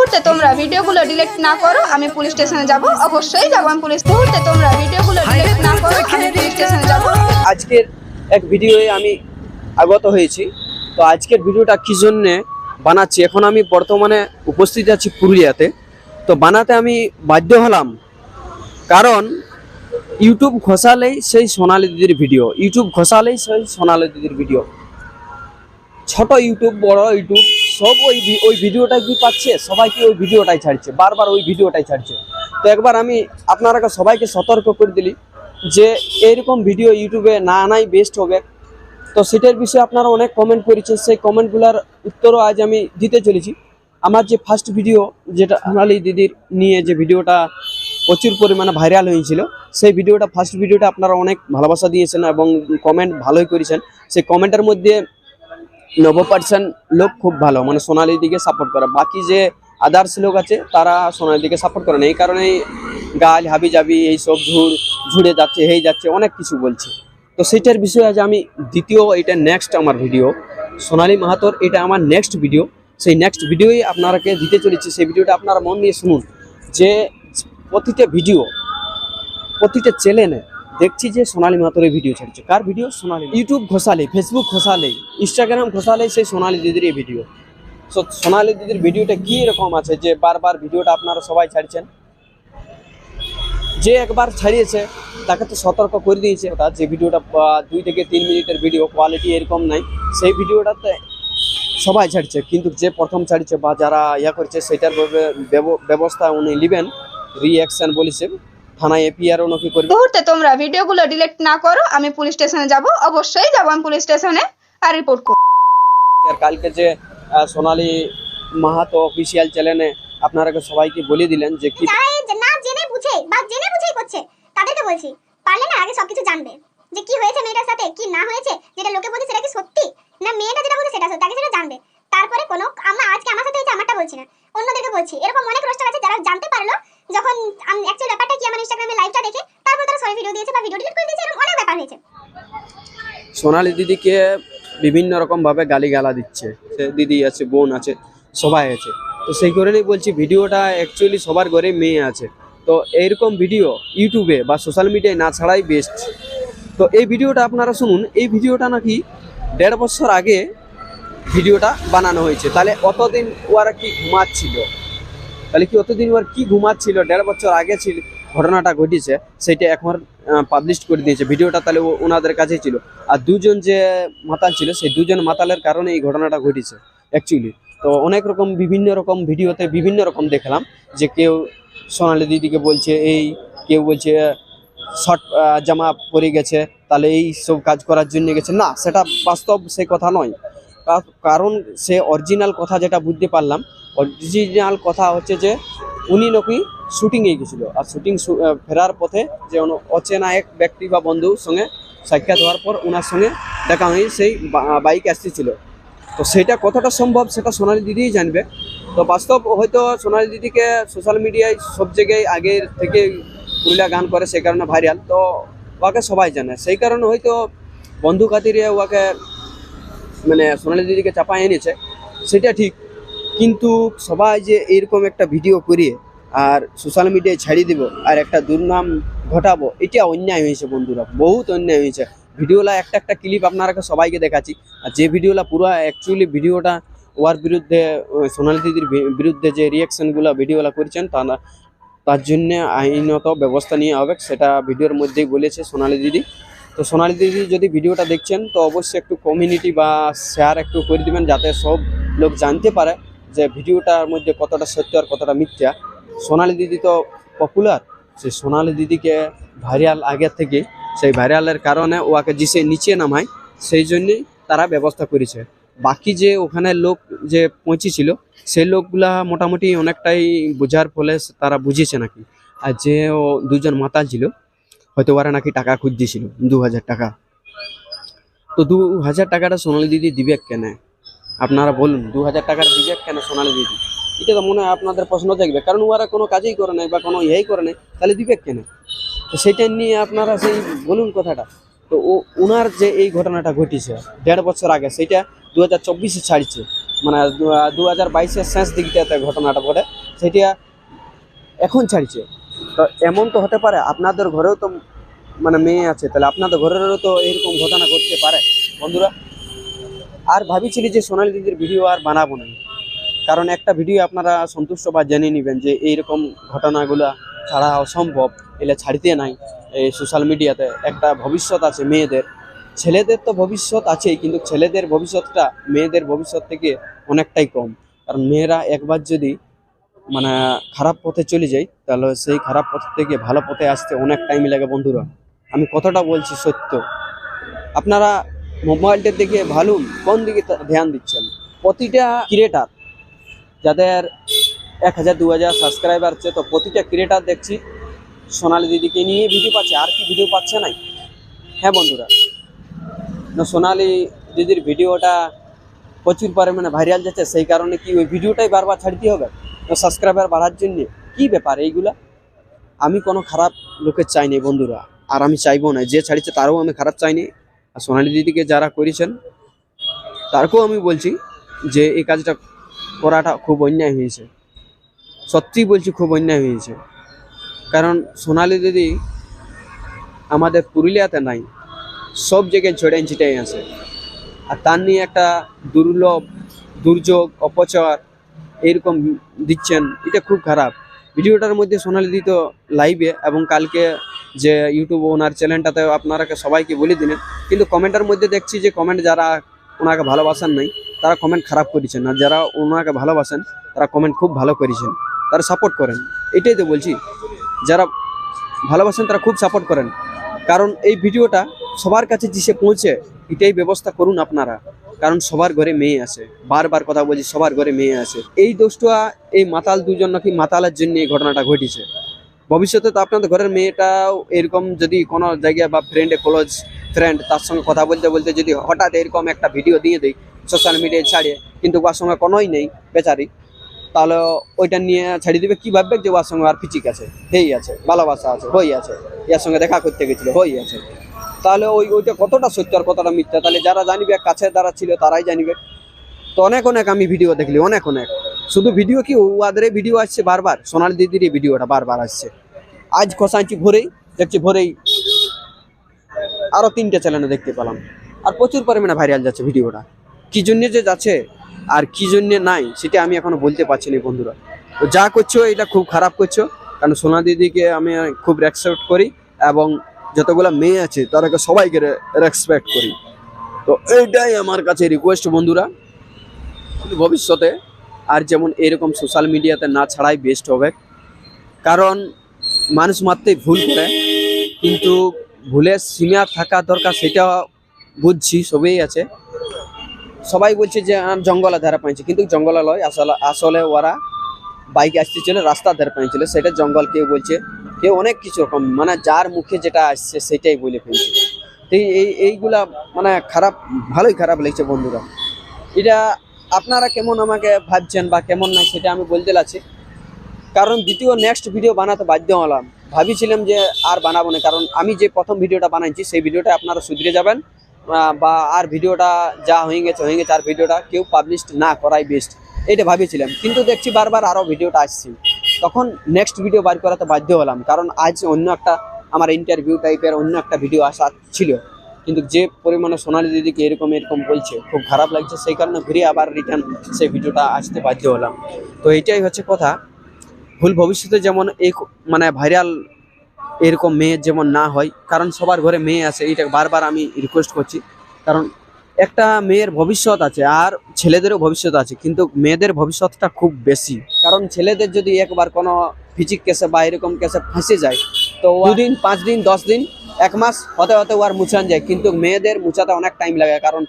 মুহূর্তে তোমরা ভিডিওগুলো ডিলিট না করো, আমি পুলিশ স্টেশনে যাব। অবশ্যই যাব আমি পুলিশ মুহূর্তে তোমরা ভিডিওগুলো ডিলিট না করো, আমি পুলিশ স্টেশনে যাব। আজকের এক ভিডিওয়ে আমি আগত হয়েছি। তো আজকের ভিডিওটা কি জন্যে বানাচ্ছি? এখন আমি বর্তমানে উপস্থিত আছি পুরুলিয়াতে। তো বানাতে আমি বাধ্য হলাম। কারণ ইউটিউব খসালেই সেই সোনালি দিদির ভিডিও ইউটিউব খসালেই সেই সোনালি দিদির ভিডিও ছোট ইউটিউব, বড় ইউটিউব সব ওই ওই ভিডিওটা কি পাচ্ছে? সবাইকে ওই ভিডিওটাই ছাড়ছে? বারবার ওই ভিডিওটাই ছাড়ছে। তো একবার আমি আপনারা সবাইকে সতর্ক করে দিলি যে এইরকম ভিডিও ইউটিউবে না আনাই বেস্ট হবে। তো সেটার বিষয়ে আপনারা অনেক কমেন্ট করেছেন। সেই কমেন্টগুলোর উত্তরও আজ আমি দিতে চলেছি। আমার যে ফার্স্ট ভিডিও যেটা সোনালি দিদির নিয়ে যে ভিডিওটা প্রচুর পরিমাণে ভাইরাল হয়েছিল, সেই ভিডিওটা ফার্স্ট ভিডিওটা আপনারা অনেক ভালোবাসা দিয়েছেন এবং কমেন্ট ভালোই করেছেন। সেই কমেন্টের মধ্যে নব্বই পার্সেন্ট লোক খুব ভালো মানে সোনালি দিকে সাপোর্ট করে। বাকি যে আদার্স লোক আছে, তারা সোনালি দিকে সাপোর্ট করে না। এই কারণেই গাল হাবি জাবি এইসব ঝুড়, ঝুড়ে যাচ্ছে, হেই যাচ্ছে, অনেক কিছু বলছে। তো সেইটার বিষয়ে আজ আমি দ্বিতীয়, এটা নেক্সট আমার ভিডিও সোনালি মাহাতোর এটা আমার নেক্সট ভিডিও সেই নেক্সট ভিডিওই আপনারাকে দিতে চলেছি। সেই ভিডিওটা আপনারা মন দিয়ে শুনুন যে প্রতিটা ভিডিও প্রতিটা চ্যানেলে দেখছি যে সোনালী মাহাতোর এই ভিডিও ছাড়ছে। কার ভিডিও সোনালী ইউটিউব ঘোষালে ফেসবুক ঘোষালে ইনস্টাগ্রাম ঘোষালে সেই সোনালী দিদির এই ভিডিও সো সোনালি দিদির ভিডিওটা কি রকম আছে যে বারবার ভিডিওটা আপনারা সবাই ছাড়ছেন? যে একবার ছাড়িয়েছে, তাকে তো সতর্ক করে দিয়েছে ওটা, যে ভিডিওটা দুই থেকে তিন মিনিটের ভিডিও কোয়ালিটি এরকম নাই। সেই ভিডিওটাতে সবাই ছাড়ছে, কিন্তু যে প্রথম ছাড়ছে বা যারা ইয়া করছে, সেটার ব্যব- ব্যব- ব্যবস্থা উনি নেবেন রিঅ্যাকশন বলেছে। থানায় এপিআর নাকি করবে? মুহূর্তে তোমরা ভিডিওগুলো ডিলিট না করো আমি পুলিশ স্টেশনে যাব। অবশ্যই যাব আমি পুলিশ স্টেশনে আর রিপোর্ট করব। আর কালকে যে সোনালী মাহাতো অফিসিয়াল চ্যানেলে আপনারা সবাইকে বলে দিলেন যে কি না জেনে বুঝে বা জেনে বুঝেই করছে তাদেরকে বলছি পারলে না আগে সবকিছু জানবে। যে কি হয়েছে মেয়েটার সাথে কি না হয়েছে যেটা লোকে বলছে সেটা কি সত্যি? না মেয়েটা যেটা বলছে সেটা সত্যি আগে সেটা জানবে। তারপরে কোনো আমরা আজকে আমার সাথে হয়েছে আমারটা বলছি না। অন্যদেরকে বলছি। এরকম অনেক রোস্টার আছে যারা জানতে পারল যখন অ্যাকচুয়াল ব্যাপারটা কি, আমার ইনস্টাগ্রামে লাইভটা দেখে তারপর তারা সবাই ভিডিও দিয়েছে বা ভিডিও ডিলিট করে দিয়েছে, এরকম অনেক ব্যাপার হয়েছে। সোনালী দিদিকে বিভিন্ন রকম ভাবে গালিগালা দিচ্ছে। সে দিদি আছে, বোন আছে, সবাই আছে। তো সেই কারণেই বলছি, ভিডিওটা অ্যাকচুয়ালি সবার ঘরে মেয়ে আছে। তো এইরকম ভিডিও ইউটিউবে বা সোশ্যাল মিডিয়ায় না ছাড়াই বেস্ট তো এই ভিডিওটা আপনারা শুনুন, এই ভিডিওটা নাকি দেড় বছর আগে ভিডিওটা বানানো হয়েছে। তাহলে অতদিন ওরা কি ঘুমাচ্ছিল? তাহলে কি অতদিন ওর কি ঘুমাচ্ছিল? দেড় বছর আগে ছিল, ঘটনাটা ঘটেছে, সেটা এখন পাবলিশ করে দিয়েছে। ভিডিওটা তাহলে ওনাদের কাছে ছিল। আর দুজন যে মাতাল ছিল, সেই দুজন মাতালের কারণে এই ঘটনাটা ঘটেছে অ্যাকচুয়ালি তো অনেক রকম, বিভিন্ন রকম ভিডিওতে বিভিন্ন রকম দেখলাম যে কেউ সোনালি দিদিকে বলছে, এই কেউ বলছে, শর্ট জামা পরে গেছে, তাহলে এই সব কাজ করার জন্য গেছে। না, সেটা বাস্তব সে কথা নয়। কারণ সে অরিজিনাল কথা যেটা বুঝতে পারলাম অরিজিনাল কথা হচ্ছে যে উনি নাকি শুটিংয়ে গেছিল। আর শুটিং ফেরার পথে যে অচেনা এক ব্যক্তি বা বন্ধুর সঙ্গে সাক্ষাৎ হওয়ার পর ওনার সঙ্গে দেখা হয়ে সেই বাইক আসতেছিল। তো সেটা কতটা সম্ভব সেটা সোনালী দিদিই জানবে। তো বাস্তব হয়তো সোনালী দিদিকে সোশ্যাল মিডিয়ায় সব জায়গায় আগের থেকে পুরুলিয়া গান করে, সেই কারণে ভাইরাল তো ওকে সবাই জানে। সেই কারণে হয়তো বন্ধু খাতিরে ওকে মানে সোনালী দিদিকে চাপায় এনেছে, সেটা ঠিক। কিন্তু সবাই যে এরকম একটা ভিডিও করিয়ে আর সোশ্যাল মিডিয়ায় ছাড়িয়ে দিব আর একটা দুর্নাম ঘটাবো, এটা অন্যায় হয়েছে বন্ধুরা, বহুত অন্যায় হয়েছে। ভিডিওলা একটা একটা ক্লিপ আপনারা সবাইকে দেখাচ্ছি। আর যে ভিডিওলা পুরো অ্যাকচুয়ালি ভিডিওটা ওয়ার বিরুদ্ধে সোনালী দিদির বিরুদ্ধে যে রিয়াকশনগুলো ভিডিওলা করেছেন, তা তার জন্য আইনত ব্যবস্থা নিয়ে হবে, সেটা ভিডিওর মধ্যেই বলেছে সোনালী দিদি। তো সোনালী দিদি যদি ভিডিওটা দেখছেন, তো অবশ্যই একটু কমিউনিটি বা শেয়ার একটু করে দিবেন যাতে সব লোক জানতে পারে যে ভিডিওটার মধ্যে কতটা সত্য আর কতটা মিথ্যা। সোনালী দিদি তো পপুলার সেই সোনালি দিদিকে ভাইরাল আগে থেকে, সেই ভাইরালের কারণে ওকে জিসে নিচে নামায়, সেই জন্যই তারা ব্যবস্থা করেছে। বাকি যে ওখানে লোক যে পৌঁছেছিল, সেই লোকগুলা মোটামুটি অনেকটাই বোঝার ফলে তারা বুঝেছে নাকি। আর যে ও দুজন মাতাল ছিল হয়তো ওরা নাকি টাকা খুঁজতেছিল দু হাজার টাকা। তো দু হাজার টাকাটা সোনালী দিদি দিবে কেন? আপনারা বলুন দু হাজার টাকার দিবে কেন সোনালী দিদি? এটা তো মনে হয় আপনাদের প্রশ্ন থাকবে, কারণ ওরা কোনো কাজেই করে নাই বা কোনো ইয়েই করে নাই, তাহলে দিবে কেন? তো সেটা নিয়ে আপনারা সেই বলুন কথাটা। তো ও ওনার যে এই ঘটনাটা ঘটেছে, দেড় বছর আগে, সেটা দু হাজার চব্বিশে ছাড়ছে। মানে দু হাজার বাইশের শেষ দিকটাতে ঘটনাটা ঘটে, সেটা এখন ছাড়ছে। তো এমন তো হতে পারে, আপনাদের ঘরেও তো মানে মেয়ে আছে, তাহলে আপনাদের ঘরেরও তো এরকম ঘটনা ঘটতে পারে, বন্ধুরা। আর ভাবিছিলি যে সোনালী দিদির ভিডিও আর বানাবো না। কারণ একটা ভিডিও আপনারা সন্তুষ্ট বা জেনে নেবেন যে এইরকম ঘটনাগুলো ছাড়া অসম্ভব, এলে ছাড়িতে নাই এই সোশ্যাল মিডিয়াতে একটা ভবিষ্যৎ আছে মেয়েদের। ছেলেদের তো ভবিষ্যৎ আছেই, কিন্তু ছেলেদের ভবিষ্যৎটা মেয়েদের ভবিষ্যৎ থেকে অনেকটাই কম। কারণ মেয়েরা একবার যদি মানে খারাপ পথে চলে যাই, তাহলে সেই খারাপ পথ থেকে ভালো পথে আসতে অনেক টাইম লাগে বন্ধুরা। আমি কতটা বলছি সত্য। আপনারা মোবাইলটার দিকে ভালো কোন দিকে ধ্যান দিচ্ছেন? প্রতিটা ক্রিয়েটার যাদের এক হাজার, দু হাজার সাবস্ক্রাইবার আছে, তো প্রতিটা ক্রিয়েটার দেখছি, সোনালি দিদিকে নিয়ে ভিডিও পাচ্ছে, আর কি ভিডিও পাচ্ছে নাই? হ্যাঁ বন্ধুরা সোনালি দিদির ভিডিওটা প্রচুর পরিমাণে ভাইরাল যাচ্ছে, সেই কারণে কি ওই ভিডিওটাই বারবার ছাড়তে হবে? সাবস্ক্রাইবার বাড়ার জন্য কি ব্যাপার এইগুলা? আমি কোনো খারাপ লোকের চাইনি বন্ধুরা। আর আমি চাইব না, যে ছাড়িছে তারও আমি খারাপ চাইনি আর সোনালি দিদিকে যারা করেছেন, তারকেও আমি বলছি যে এই কাজটা করাটা খুব অন্যায় হয়েছে। সত্যিই বলছি খুব অন্যায় হয়েছে। কারণ সোনালি দিদি আমাদের পুরুলিয়াতে নাই, সব জায়গায় ছড়াই ছিটাই আছে। আর তার নিয়ে একটা দুর্লভ, দুর্যোগ অপচার এরকম দিচ্ছেন, এটা খুব খারাপ। ভিডিওটার মধ্যে সোনালি দিত লাইভে এবং কালকে যে ইউটিউব ওনার চ্যানেলটাতে আপনারাকে সবাইকে বলে দিলেন, কিন্তু কমেন্টের মধ্যে দেখছি যে কমেন্ট যারা ওনাকে ভালোবাসেন নাই, তারা কমেন্ট খারাপ করেছেন। আর যারা ওনাকে ভালোবাসেন, তারা কমেন্ট খুব ভালো করেছেন। তারা সাপোর্ট করেন। এটাই তো বলছি, যারা ভালোবাসেন তারা খুব সাপোর্ট করেন। কারণ এই ভিডিওটা সবার কাছে যে পৌঁছে, এটাই ব্যবস্থা করুন আপনারা। কারণ সবার ঘরে মেয়ে আছে। বারবার কথা বলছি, সবার ঘরে মেয়ে আছে। এই দোষটা এই মাতাল দুজন নাকি মাতালের জন্য এই ঘটনাটা ঘটেছে। ভবিষ্যতে তো আপনাদের ঘরের মেয়েটাও এরকম যদি কোনো জায়গায় বা ফ্রেন্ডে ক্লোজ ফ্রেন্ড তার সঙ্গে কথা বলতে বলতে যদি হঠাৎ এরকম একটা ভিডিও দিয়ে দিই সোশ্যাল মিডিয়ায় ছাড়িয়ে কিন্তু ওর সঙ্গে কোনোই নেই বেচারি, তাহলে ওইটা নিয়ে ছাড়িয়ে দিবে। কি ভাববে যে ওর সঙ্গে আর ফিচিক আছে, হেই আছে, ভালোবাসা আছে, হই আছে এর সঙ্গে দেখা করতে গেছিল, হই আছে। তাহলে ওই ওইটা কতটা সত্য আর কতটা মিথ্যা? তাহলে যারা জানিবে, কাছে যারা ছিল তারাই জানিবে। তো অনেক অনেক আমি ভিডিও দেখলি, অনেক অনেক। শুধু ভিডিও কি? ওদের ভিডিও আসছে বারবার, সোনালি দিদির ভিডিওটা বারবার আসছে। আজ খসাইছি ভোরেই, দেখছি ভোরেই আরও তিনটে চ্যানেলে দেখতে পেলাম। আর প্রচুর পরিমাণে ভাইরাল যাচ্ছে ভিডিওটা। কি জন্যে যে যাচ্ছে আর কি জন্য নাই, সেটা আমি এখনও বলতে পারছি না বন্ধুরা। যা করছ, এটা খুব খারাপ করছ। কারণ সোনা দিদিকে আমি খুব রেসপেক্ট করি এবং যতগুলো মেয়ে আছে, তাদেরকে সবাইকে রেসপেক্ট করি। তো এইটাই আমার কাছে রিকোয়েস্ট বন্ধুরা। ভবিষ্যতে আর যেমন এরকম সোশ্যাল মিডিয়াতে না ছাড়াই বেস্ট হবে। কারণ মানুষ মাত্রই ভুল করে, কিন্তু ভুলের সীমা থাকা দরকার সেটা বুঝছি, সবই আছে। সবাই বলছে যে জঙ্গলে ধারে পাইছে। কিন্তু জঙ্গলে লয় আসলে আসলে ওরা বাইক আসতেছিল রাস্তার ধারে পাইছিল। সেটা জঙ্গল কেউ বলছে কেউ অনেক কিছু রকম মানে যার মুখে যেটা আসছে সেটাই বলে ফেলছে। তো এই- এই, এইগুলা মানে খারাপ, ভালোই খারাপ লেগেছে বন্ধুরা। এটা আপনারা কেমন আমাকে ভাবছেন বা কেমন না সেটা আমি বলতে লাগছি কারণ দ্বিতীয় নেক্সট ভিডিও বানাতে বাধ্য হলাম। ভাবিছিলাম যে আর বানাবো না, কারণ আমি যে প্রথম ভিডিওটা বানাইছি সেই ভিডিওটা আপনারা শুধরে যাবেন বা আর ভিডিওটা যা হয়ে গেছে হয়ে গেছে, আর ভিডিওটা কেউ পাবলিশ না করাই বেস্ট এটা ভাবিছিলাম, কিন্তু দেখছি বারবার আরও ভিডিওটা আসছে। তখন নেক্সট ভিডিও বার করাতে বাধ্য হলাম, কারণ আজ অন্য একটা আমার ইন্টারভিউ টাইপের অন্য একটা ভিডিও আসা ছিল। কিন্তু যে পরিমাণে সোনালি দিদিকে এরকম এরকম বলছে, খুব খারাপ লাগছে, সেই কারণে ঘুরে আবার রিটার্ন সেই ভিডিওটা আসতে বাধ্য হলাম। তো এটাই হচ্ছে কথা। ভুল ভবিষ্যতে যেমন এই মানে ভাইরাল এরকম মেয়ের যেমন না হয়, কারণ সবার ঘরে মেয়ে আছে এটা বারবার আমি রিকোয়েস্ট করছি। কারণ একটা মেয়ের ভবিষ্যৎ আছে আর ছেলেদেরও ভবিষ্যৎ আছে, কিন্তু মেয়েদের ভবিষ্যৎটা খুব বেশি। কারণ ছেলেদের যদি একবার কোনো ফিজিক কেসে বা এরকম কেসে ফাঁসে যায়, তো দুদিন পাঁচ দিন দশ দিন এক মাস হতে হতে ওর মুছান যায়, কিন্তু মেয়েদের মুছাতে অনেক টাইম লাগে, কারণ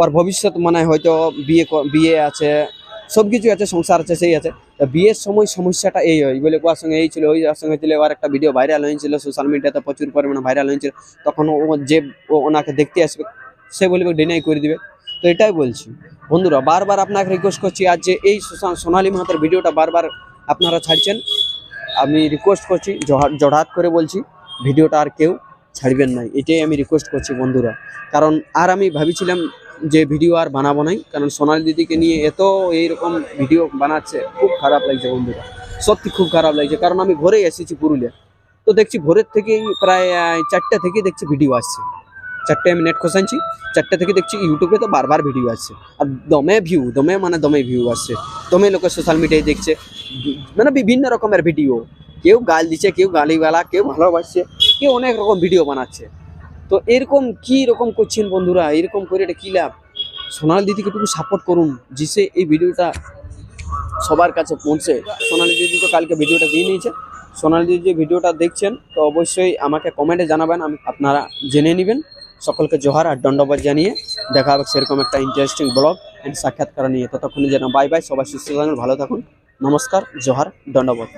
ওর ভবিষ্যৎ মানে হয়তো বিয়ে বিয়ে আছে সব কিছু আছে, সংসার আছে, সেই আছে। বিয়ের সময় সমস্যাটা এই হয়, বলে ওর সঙ্গে এই ছিল, ওই সঙ্গে ছিল ওর একটা ভিডিও ভাইরাল হয়েছিল সোশ্যাল মিডিয়াতে প্রচুর পরিমাণে ভাইরাল হয়েছিল, তখন ও যে ও ওনাকে দেখতে আসবে সে বলবে ডিনাই করে দিবে। তো এটাই বলছি। বন্ধুরা, বারবার আপনাকে রিকোয়েস্ট করছি আজ যে এই সোনালী মাহাতের ভিডিওটা বারবার আপনারা ছাড়ছেন, আমি রিকোয়েস্ট করছি জড়হাত করে বলছি, ভিডিওটা আর কেউ ছাড়বেন নাই, এটাই আমি রিকোয়েস্ট করছি বন্ধুরা। কারণ আর আমি ভাবিছিলাম যে ভিডিও আর বানাবো নাই, কারণ সোনালি দিদিকে নিয়ে এত এইরকম ভিডিও বানাচ্ছে, খুব খারাপ লাগছে বন্ধুরা। সত্যি খুব খারাপ লাগছে, কারণ আমি ঘরেই এসেছি পুরুলিয়া। তো দেখছি ভোরের থেকেই প্রায় চারটে থেকে দেখছি ভিডিও আসছে। চারটে আমি নেট খোসানছি চারটে থেকে দেখছি ইউটিউবে তো বারবার ভিডিও আসছে। আর দমে ভিউ দমে মানে দমে ভিউ আসছে। দমে লোকে সোশ্যাল মিডিয়ায় দেখছে মানে বিভিন্ন রকমের ভিডিও কেউ গাল দিচ্ছে, কেউ গালিগালা কেউ ভালোবাসছে, কেউ অনেক রকম ভিডিও বানাচ্ছে। তো এরকম কি রকম করছেন বন্ধুরা? এরকম করে এটা কী লাভ? সোনালি দিদিকে একটু সাপোর্ট করুন জিসে এই ভিডিওটা সবার কাছে পৌঁছে। সোনালি দিদি তো কালকে ভিডিওটা দিয়ে নিয়েছে। সোনালি দিদি যে ভিডিওটা দেখছেন, তো অবশ্যই আমাকে কমেন্টে জানাবেন, আমি আপনারা জেনে নেবেন। সকলকে জোহার আর দণ্ডবাদ জানিয়ে দেখা হবে সেরকম একটা ইন্টারেস্টিং ব্লগ অ্যান্ড সাক্ষাৎকার নিয়ে। ততক্ষণে যেন বাই বাই সবাই সুস্থ থাকুন, ভালো থাকুন। নমস্কার, জোহার, দণ্ডবাদ।